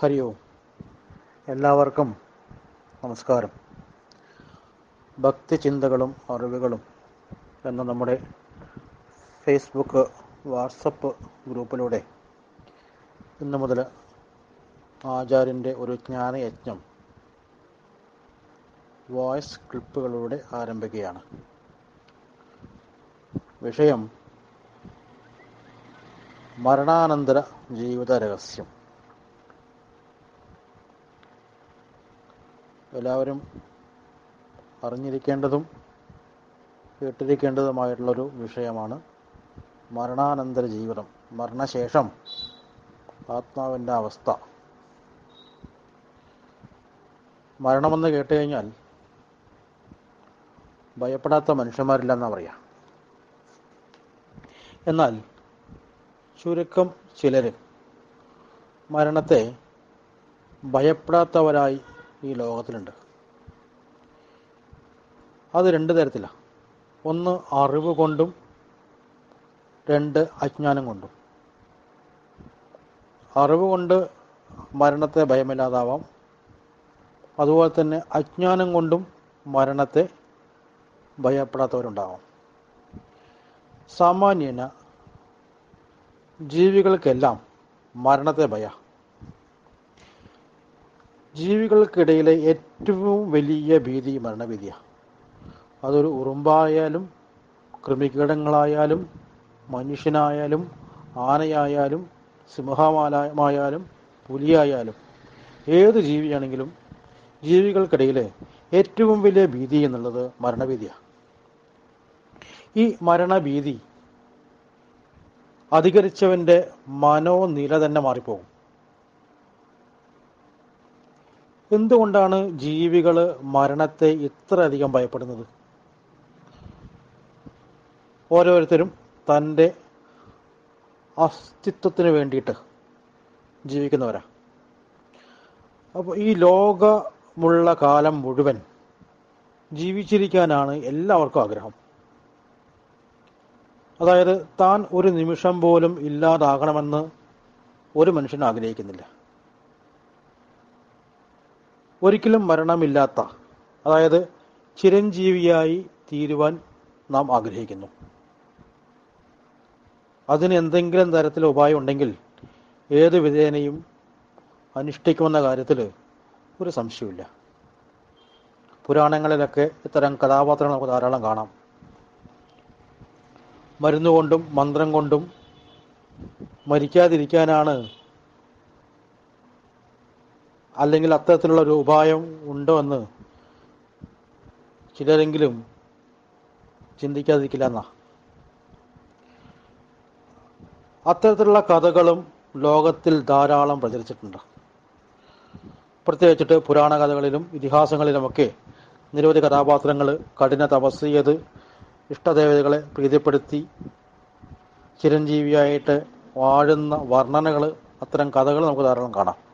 ഹരി ഓം എല്ലാവർക്കും നമസ്കാരം. ഭക്തി ചിന്തകളും അറിവുകളും എന്ന നമ്മുടെ ഫേസ്ബുക്ക് വാട്സപ്പ് ഗ്രൂപ്പിലൂടെ ഇന്ന് മുതൽ ആചാര്യന്റെ ഒരു ജ്ഞാനയജ്ഞം വോയിസ് ക്ലിപ്പുകളിലൂടെ ആരംഭിക്കുകയാണ്. വിഷയം മരണാനന്തര ജീവിത രഹസ്യം. എല്ലാവരും അറിഞ്ഞിരിക്കേണ്ടതും കേട്ടിരിക്കേണ്ടതുമായിട്ടുള്ളൊരു വിഷയമാണ് മരണാനന്തര ജീവിതം. മരണശേഷം ആത്മാവിന്റെ അവസ്ഥ. മരണമെന്ന് കേട്ട് കഴിഞ്ഞാൽ ഭയപ്പെടാത്ത മനുഷ്യന്മാരില്ലെന്നാ പറയാ. എന്നാൽ ചുരുക്കം ചിലർ മരണത്തെ ഭയപ്പെടാത്തവരായി ഈ ലോകത്തിലുണ്ട്. അത് രണ്ട് തരത്തിലാണ് ഒന്ന് അറിവ് കൊണ്ടും രണ്ട് അജ്ഞാനം കൊണ്ടും. അറിവ് കൊണ്ട് മരണത്തെ ഭയമില്ലാതാവാം. അതുപോലെ തന്നെ അജ്ഞാനം കൊണ്ടും മരണത്തെ ഭയപ്പെടാത്തവരുണ്ടാവാം. സാമാന്യന ജീവികൾക്കെല്ലാം മരണത്തെ ഭയ. ജീവികൾക്കിടയിലെ ഏറ്റവും വലിയ ഭീതി മരണഭീതിയാണ് അതൊരു ഉറുമ്പായാലും കൃമികീടങ്ങളായാലും മനുഷ്യനായാലും ആനയായാലും സിംഹമായാലും പുലിയായാലും ഏത് ജീവിയാണെങ്കിലും ജീവികൾക്കിടയിലെ ഏറ്റവും വലിയ ഭീതി എന്നുള്ളത് മരണഭീതിയാണ് ഈ മരണഭീതി അധികരിച്ചവന്റെ മനോനില തന്നെ മാറിപ്പോകും. എന്തുകൊണ്ടാണ് ജീവികൾ മരണത്തെ ഇത്രയധികം ഭയപ്പെടുന്നത്? ഓരോരുത്തരും തന്റെ അസ്തിത്വത്തിന് വേണ്ടിയിട്ട് ജീവിക്കുന്നവരാ. അപ്പോൾ ഈ ലോകമുള്ള കാലം മുഴുവൻ ജീവിച്ചിരിക്കാനാണ് എല്ലാവർക്കും ആഗ്രഹം. അതായത് താൻ ഒരു നിമിഷം പോലും ഇല്ലാതാകണമെന്ന് ഒരു മനുഷ്യൻ ആഗ്രഹിക്കുന്നില്ല. ഒരിക്കലും മരണമില്ലാത്ത അതായത് ചിരഞ്ജീവിയായി തീരുവാൻ നാം ആഗ്രഹിക്കുന്നു. അതിന് എന്തെങ്കിലും തരത്തിൽ ഉപായം ഉണ്ടെങ്കിൽ ഏത് വിധേനയും അനുഷ്ഠിക്കുമെന്ന കാര്യത്തിൽ ഒരു സംശയമില്ല പുരാണങ്ങളിലൊക്കെ ഇത്തരം കഥാപാത്രങ്ങൾ നമുക്ക് ധാരാളം കാണാം. മരുന്നുകൊണ്ടും മന്ത്രം കൊണ്ടും മരിക്കാതിരിക്കാനാണ് അല്ലെങ്കിൽ അത്തരത്തിലുള്ള ഒരു ഉപായം ഉണ്ടോ എന്ന് ചിലരെങ്കിലും ചിന്തിക്കാതിരിക്കില്ല എന്നാ. അത്തരത്തിലുള്ള കഥകളും ലോകത്തിൽ ധാരാളം പ്രചരിച്ചിട്ടുണ്ട്. പ്രത്യേകിച്ചിട്ട് പുരാണ കഥകളിലും ഇതിഹാസങ്ങളിലുമൊക്കെ നിരവധി കഥാപാത്രങ്ങൾ കഠിന തപസ് ചെയ്ത് ഇഷ്ടദേവതകളെ പ്രീതിപ്പെടുത്തി ചിരഞ്ജീവിയായിട്ട് വാഴുന്ന വർണനകൾ അത്തരം കഥകൾ നമുക്ക് ധാരാളം കാണാം.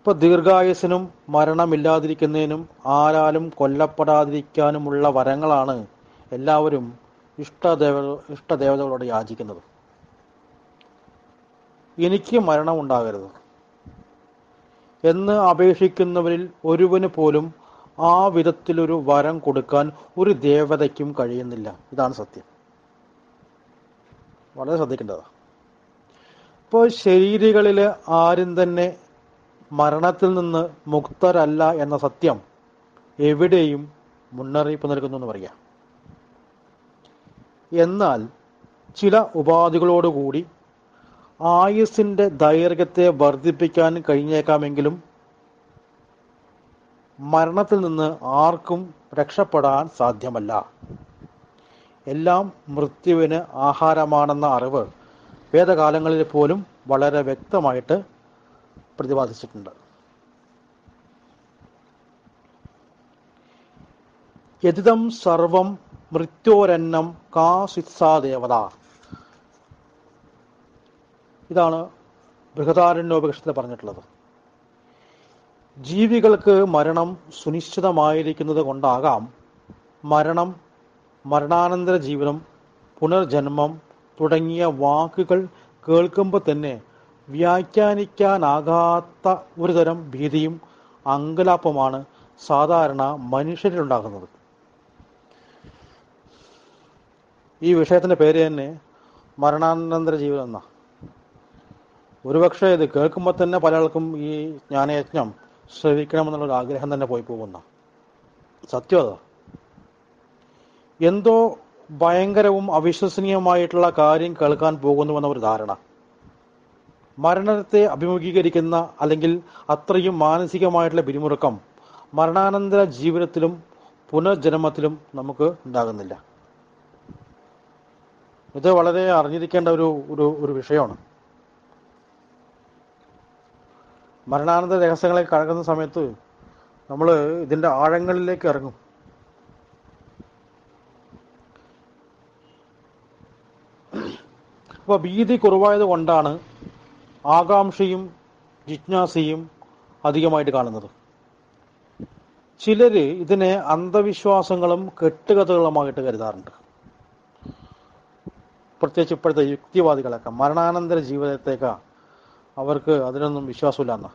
ഇപ്പൊ ദീർഘായുസിനും മരണമില്ലാതിരിക്കുന്നതിനും ആരാലും കൊല്ലപ്പെടാതിരിക്കാനുമുള്ള വരങ്ങളാണ് എല്ലാവരും ഇഷ്ടദേവ ഇഷ്ടദേവതകളോട് യാചിക്കുന്നത്. എനിക്ക് മരണം ഉണ്ടാകരുത് എന്ന് അപേക്ഷിക്കുന്നവരിൽ ഒരുവന് പോലും ആ വിധത്തിലൊരു വരം കൊടുക്കാൻ ഒരു ദേവതയ്ക്കും കഴിയുന്നില്ല. ഇതാണ് സത്യം. വളരെ ശ്രദ്ധിക്കേണ്ടതാണ്. ഇപ്പോൾ ശരീരങ്ങളിൽ ആരും തന്നെ മരണത്തിൽ നിന്ന് മുക്തരല്ല എന്ന സത്യം എവിടെയും മുന്നറിയിപ്പ് നൽകുന്നു എന്ന് പറയാം. എന്നാൽ ചില ഉപാധികളോടുകൂടി ആയുസിന്റെ ദൈർഘ്യത്തെ വർദ്ധിപ്പിക്കാൻ കഴിഞ്ഞേക്കാമെങ്കിലും മരണത്തിൽ നിന്ന് ആർക്കും രക്ഷപ്പെടാൻ സാധ്യമല്ല. എല്ലാം മൃത്യുവിന് ആഹാരമാണെന്ന അറിവ് വേദകാലങ്ങളിൽ പോലും വളരെ വ്യക്തമായിട്ട് പ്രതിപാദിച്ചിട്ടുണ്ട്. യതിതം സർവം മൃത്യോരന്നം കാസിത്സാദേവത ഇതാണ് ബൃഹദാരണ്യോപകൃഷ്ടത്തിൽ പറഞ്ഞിട്ടുള്ളത്. ജീവികൾക്ക് മരണം സുനിശ്ചിതമായിരിക്കുന്നത് കൊണ്ടാകാം മരണം മരണാനന്തര ജീവിതം പുനർജന്മം തുടങ്ങിയ വാക്കുകൾ കേൾക്കുമ്പോൾ തന്നെ വ്യാഖ്യാനിക്കാനാകാത്ത ഒരു തരം ഭീതിയും അങ്കലാപ്പമാണ് സാധാരണ മനുഷ്യരിലുണ്ടാകുന്നത്. ഈ വിഷയത്തിന്റെ പേര് തന്നെ മരണാനന്തര ജീവിതം എന്ന. ഒരുപക്ഷെ ഇത് കേൾക്കുമ്പോൾ തന്നെ പലർക്കും ഈ ജ്ഞാനയജ്ഞം ശ്രവിക്കണമെന്നുള്ളൊരു ആഗ്രഹം തന്നെ പോയി പോകുന്ന. സത്യം എന്തോ ഭയങ്കരവും അവിശ്വസനീയമായിട്ടുള്ള കാര്യം കേൾക്കാൻ പോകുന്നുവെന്ന ഒരു ധാരണ. മരണത്തെ അഭിമുഖീകരിക്കുന്ന അല്ലെങ്കിൽ അത്രയും മാനസികമായിട്ടുള്ള പിരിമുറുക്കം മരണാനന്തര ജീവിതത്തിലും പുനർജന്മത്തിലും നമുക്ക് ഉണ്ടാകുന്നില്ല. ഇത് വളരെ അറിഞ്ഞിരിക്കേണ്ട ഒരു ഒരു ഒരു വിഷയമാണ്. മരണാനന്തര രഹസ്യങ്ങളെ കടക്കുന്ന സമയത്ത് നമ്മൾ ഇതിന്റെ ആഴങ്ങളിലേക്ക് ഇറങ്ങും. അപ്പോൾ ഭീതി കുറവായത് കൊണ്ടാണ് ആകാംക്ഷയും ജിജ്ഞാസയും അധികമായിട്ട് കാണുന്നത്. ചിലര് ഇതിനെ അന്ധവിശ്വാസങ്ങളും കെട്ടുകഥകളുമായിട്ട് കരുതാറുണ്ട്. പ്രത്യേകിച്ച് ഇപ്പോഴത്തെ യുക്തിവാദികളൊക്കെ മരണാനന്തര ജീവിതത്തേക്ക അവർക്ക് അതിനൊന്നും വിശ്വാസമില്ല എന്നാ.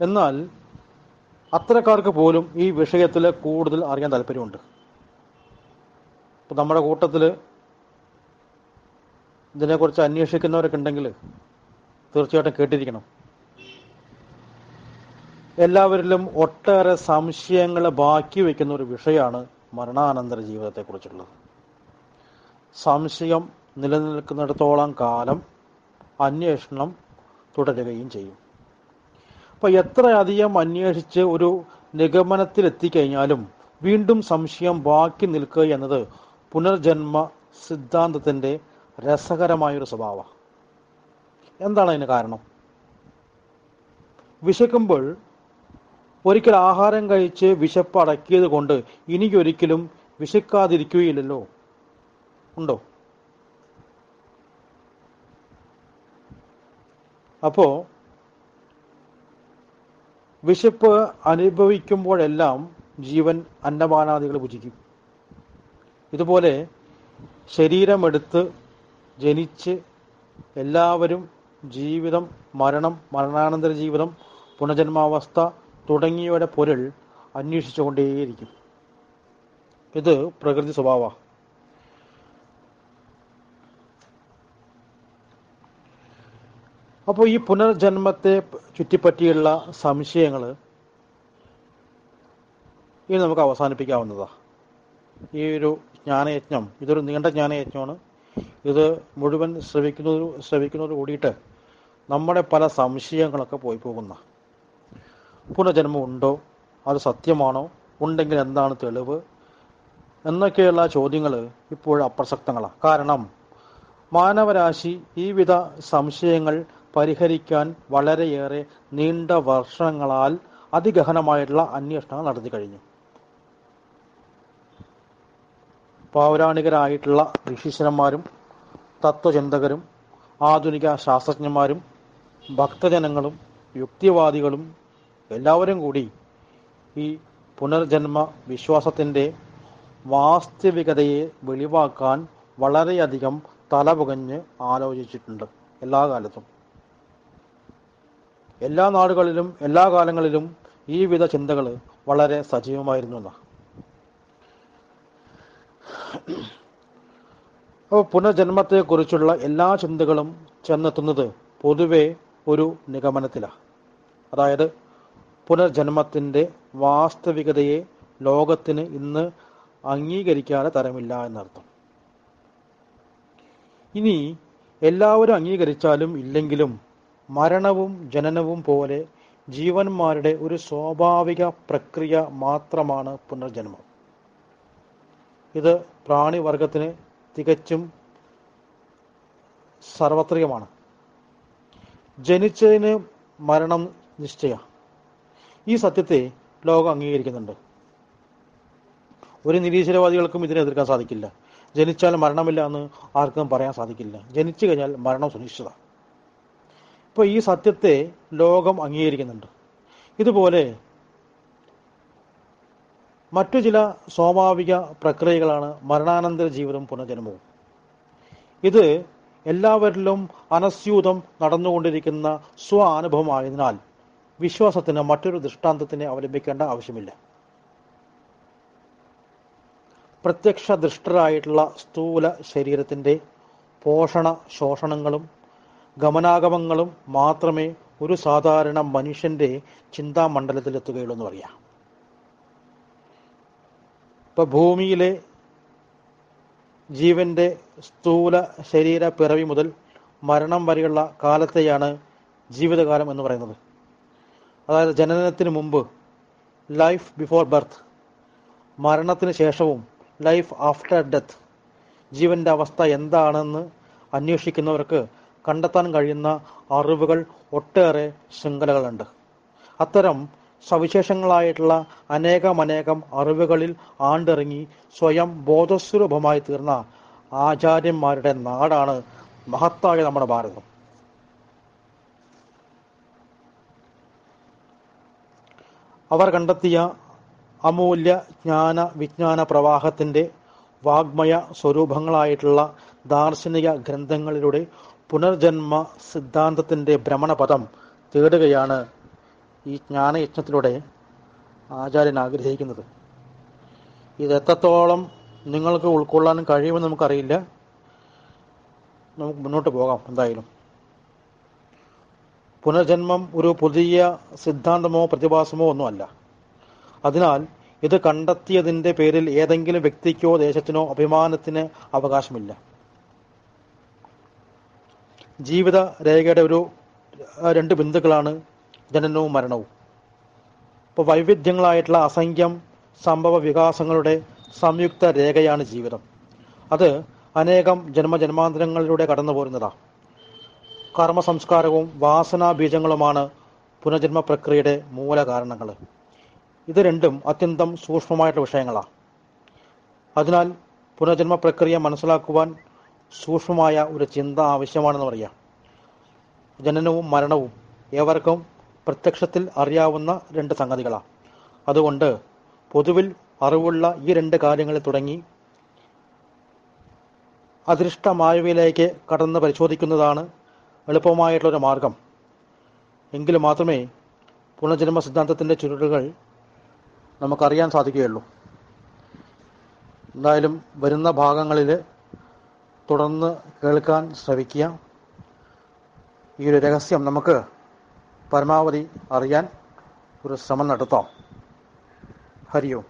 എന്നാൽ അത്തരക്കാർക്ക് പോലും ഈ വിഷയത്തിൽ കൂടുതൽ അറിയാൻ താല്പര്യമുണ്ട്. ഇപ്പൊ നമ്മുടെ കൂട്ടത്തിൽ ഇതിനെക്കുറിച്ച് അന്വേഷിക്കുന്നവരൊക്കെ ഉണ്ടെങ്കിൽ തീർച്ചയായിട്ടും കേട്ടിരിക്കണം. എല്ലാവരിലും ഒട്ടേറെ സംശയങ്ങൾ ബാക്കി വയ്ക്കുന്ന ഒരു വിഷയമാണ് മരണാനന്തര ജീവിതത്തെക്കുറിച്ചുള്ളത്. സംശയം നിലനിൽക്കുന്നിടത്തോളം കാലം അന്വേഷണം തുടരുകയും ചെയ്യും. അപ്പൊ എത്രയധികം അന്വേഷിച്ച് ഒരു നിഗമനത്തിൽ എത്തിക്കഴിഞ്ഞാലും വീണ്ടും സംശയം ബാക്കി നിൽക്കുക എന്നത് പുനർജന്മ സിദ്ധാന്തത്തിന്റെ രസകരമായൊരു സ്വഭാവമാണ് എന്താണ് അതിന് കാരണം? വിശക്കുമ്പോൾ ഒരിക്കൽ ആഹാരം കഴിച്ച് വിശപ്പ് അടക്കിയത് കൊണ്ട് ഇനിയൊരിക്കലും വിശക്കാതിരിക്കുകയില്ലല്ലോ? ഉണ്ടോ? അപ്പോ വിശപ്പ് അനുഭവിക്കുമ്പോഴെല്ലാം ജീവൻ അന്നപാനാദികൾ ഭുജിക്കും. ഇതുപോലെ ശരീരമെടുത്ത് ജനിച്ച് എല്ലാവരും ജീവിതം മരണം മരണാനന്തര ജീവിതം പുനർജന്മാവസ്ഥ തുടങ്ങിയവയുടെ പൊരുൾ അന്വേഷിച്ചുകൊണ്ടേയിരിക്കും. ഇത് പ്രകൃതി സ്വഭാവ അപ്പോൾ ഈ പുനർജന്മത്തെ ചുറ്റിപ്പറ്റിയുള്ള സംശയങ്ങൾ ഇനി നമുക്ക് അവസാനിപ്പിക്കാവുന്നതാണ് ഈ ഒരു ജ്ഞാനയജ്ഞം ഇതൊരു നീണ്ട ജ്ഞാനയജ്ഞമാണ്. ഇത് മുഴുവൻ ശ്രവിക്കുന്നതോ ശ്രവിക്കുന്നതോട് കൂടിയിട്ട് നമ്മുടെ പല സംശയങ്ങളൊക്കെ പോയി പോകുന്ന. പുനർജന്മം ഉണ്ടോ? അത് സത്യമാണോ? ഉണ്ടെങ്കിൽ എന്താണ് തെളിവ്? എന്നൊക്കെയുള്ള ചോദ്യങ്ങൾ ഇപ്പോഴും അപ്രസക്തങ്ങളാണ് കാരണം മാനവരാശി ഈ വിധ സംശയങ്ങൾ പരിഹരിക്കാൻ വളരെയേറെ നീണ്ട വർഷങ്ങളാൽ അതിഗഹനമായിട്ടുള്ള അന്വേഷണങ്ങൾ നടത്തി കഴിഞ്ഞു. പൗരാണികരായിട്ടുള്ള ഋഷീശ്വരന്മാരും തത്വചിന്തകരും ആധുനിക ശാസ്ത്രജ്ഞന്മാരും ഭക്തജനങ്ങളും യുക്തിവാദികളും എല്ലാവരും കൂടി ഈ പുനർജന്മ വിശ്വാസത്തിന്റെ വാസ്തവികതയെ വെളിവാക്കാൻ വളരെയധികം തലപുകഞ്ഞ് ആലോചിച്ചിട്ടുണ്ട് എല്ലാ കാലത്തും. എല്ലാ നാടുകളിലും എല്ലാ കാലങ്ങളിലും ഈ വിധ ചിന്തകൾ വളരെ സജീവമായിരുന്നു എന്നാ അപ്പോൾ പുനർജന്മത്തെക്കുറിച്ചുള്ള എല്ലാ ചിന്തകളും ചെന്നെത്തുന്നത് പൊതുവെ ഒരു നിഗമനത്തിലാണ് അതായത് പുനർജന്മത്തിന്റെ വാസ്തവികതയെ ലോകത്തിന് ഇന്ന് അംഗീകരിക്കാതെ തരമില്ല എന്നർത്ഥം. ഇനി എല്ലാവരും അംഗീകരിച്ചാലും ഇല്ലെങ്കിലും മരണവും ജനനവും പോലെ ജീവന്മാരുടെ ഒരു സ്വാഭാവിക പ്രക്രിയ മാത്രമാണ് പുനർജന്മം. ഇത് പ്രാണിവർഗത്തിന് തികച്ചും സർവത്രികമാണ്. ജനിച്ചതിന് മരണം നിശ്ചയ. ഈ സത്യത്തെ ലോകം അംഗീകരിക്കുന്നുണ്ട്. ഒരു നിരീശ്വരവാദികൾക്കും ഇതിനെ എതിർക്കാൻ സാധിക്കില്ല. ജനിച്ചാൽ മരണമില്ല എന്ന് ആർക്കും പറയാൻ സാധിക്കില്ല. ജനിച്ചു കഴിഞ്ഞാൽ മരണം സുനിശ്ചിത. ഇപ്പോൾ ഈ സത്യത്തെ ലോകം അംഗീകരിക്കുന്നുണ്ട്. ഇതുപോലെ മറ്റു ചില സ്വാഭാവിക പ്രക്രിയകളാണ് മരണാനന്തര ജീവിതം പുനർജന്മവും. ഇത് എല്ലാവരിലും അനസ്യൂതം നടന്നുകൊണ്ടിരിക്കുന്ന സ്വ അനുഭവമായതിനാൽ വിശ്വാസത്തിന് മറ്റൊരു ദൃഷ്ടാന്തത്തിനെ അവലംബിക്കേണ്ട ആവശ്യമില്ല. പ്രത്യക്ഷ ദൃഷ്ടരായിട്ടുള്ള സ്ഥൂല ശരീരത്തിന്റെ പോഷണ ശോഷണങ്ങളും ഗമനാഗമങ്ങളും മാത്രമേ ഒരു സാധാരണ മനുഷ്യന്റെ ചിന്താമണ്ഡലത്തിലെത്തുകയുള്ളൂ എന്ന് പറയാം. ഇപ്പൊ ഭൂമിയിലെ ജീവന്റെ സ്ഥൂല ശരീര പിറവി മുതൽ മരണം വരെയുള്ള കാലത്തെയാണ് ജീവിതകാലം എന്ന് പറയുന്നത്. അതായത് ജനനത്തിന് മുമ്പ് ലൈഫ് ബിഫോർ ബർത്ത് മരണത്തിന് ശേഷവും ലൈഫ് ആഫ്റ്റർ ഡെത്ത് ജീവന്റെ അവസ്ഥ എന്താണെന്ന് അന്വേഷിക്കുന്നവർക്ക് കണ്ടെത്താൻ കഴിയുന്ന അറിവുകൾ ഒട്ടേറെ ശൃംഖലകളുണ്ട്. അത്തരം സവിശേഷങ്ങളായിട്ടുള്ള അനേകമനേകം അറിവുകളിൽ ആണ്ടിറങ്ങി സ്വയം ബോധസ്വരൂപമായി തീർന്ന ആചാര്യന്മാരുടെ നാടാണ് മഹത്തായ നമ്മുടെ ഭാരതം. അവർ കണ്ടെത്തിയ അമൂല്യ ജ്ഞാന വിജ്ഞാന പ്രവാഹത്തിന്റെ വാഗ്മയ സ്വരൂപങ്ങളായിട്ടുള്ള ദാർശനിക ഗ്രന്ഥങ്ങളിലൂടെ പുനർജന്മ സിദ്ധാന്തത്തിന്റെ ഭ്രമണപഥം തേടുകയാണ് ഈ ജ്ഞാനയജ്ഞത്തിലൂടെ ആചാര്യൻ ആഗ്രഹിക്കുന്നത്. ഇത് എത്രത്തോളം നിങ്ങൾക്ക് ഉൾക്കൊള്ളാനും കഴിയുമെന്ന് നമുക്കറിയില്ല. നമുക്ക് മുന്നോട്ട് പോകാം എന്തായാലും. പുനർജന്മം ഒരു പുതിയ സിദ്ധാന്തമോ പ്രതിഭാസമോ ഒന്നുമല്ല. അതിനാൽ ഇത് കണ്ടെത്തിയതിന്റെ പേരിൽ ഏതെങ്കിലും വ്യക്തിക്കോ ദേശത്തിനോ അഭിമാനത്തിന് അവകാശമില്ല. ജീവിത രേഖയുടെ ഒരു രണ്ട് ബിന്ദുക്കളാണ് ജനനവും മരണവും. ഇപ്പോൾ വൈവിധ്യങ്ങളായിട്ടുള്ള അസംഖ്യം സംഭവ വികാസങ്ങളുടെ സംയുക്ത രേഖയാണ് ജീവിതം. അത് അനേകം ജന്മജന്മാന്തരങ്ങളിലൂടെ കടന്നു കർമ്മ സംസ്കാരവും വാസനാ ബീജങ്ങളുമാണ് പുനർജന്മ പ്രക്രിയയുടെ മൂല കാരണങ്ങൾ ഇത് രണ്ടും അത്യന്തം സൂക്ഷ്മമായിട്ടുള്ള വിഷയങ്ങളാണ് അതിനാൽ പുനർജന്മ പ്രക്രിയ മനസ്സിലാക്കുവാൻ സൂക്ഷ്മമായ ഒരു ചിന്ത ആവശ്യമാണെന്ന് പറയാം. ജനനവും മരണവും ഏവർക്കും പ്രത്യക്ഷത്തിൽ അറിയാവുന്ന രണ്ട് സംഗതികളാണ് അതുകൊണ്ട് പൊതുവിൽ അറിവുള്ള ഈ രണ്ട് കാര്യങ്ങളിൽ തുടങ്ങി അദൃഷ്ടമായവയിലേക്ക് കടന്ന് പരിശോധിക്കുന്നതാണ് എളുപ്പമായിട്ടുള്ളൊരു മാർഗം. എങ്കിൽ മാത്രമേ പുനർജന്മ സിദ്ധാന്തത്തിന്റെ ചുരുളുകൾ നമുക്കറിയാൻ സാധിക്കുകയുള്ളൂ. എന്തായാലും വരുന്ന ഭാഗങ്ങളിൽ തുടർന്ന് കേൾക്കാൻ ശ്രമിക്കുക. ഈ ഒരു രഹസ്യം നമുക്ക് പരമാവധി അറിയാൻ ഒരു ശ്രമം നടത്താം. ഹരി ഓം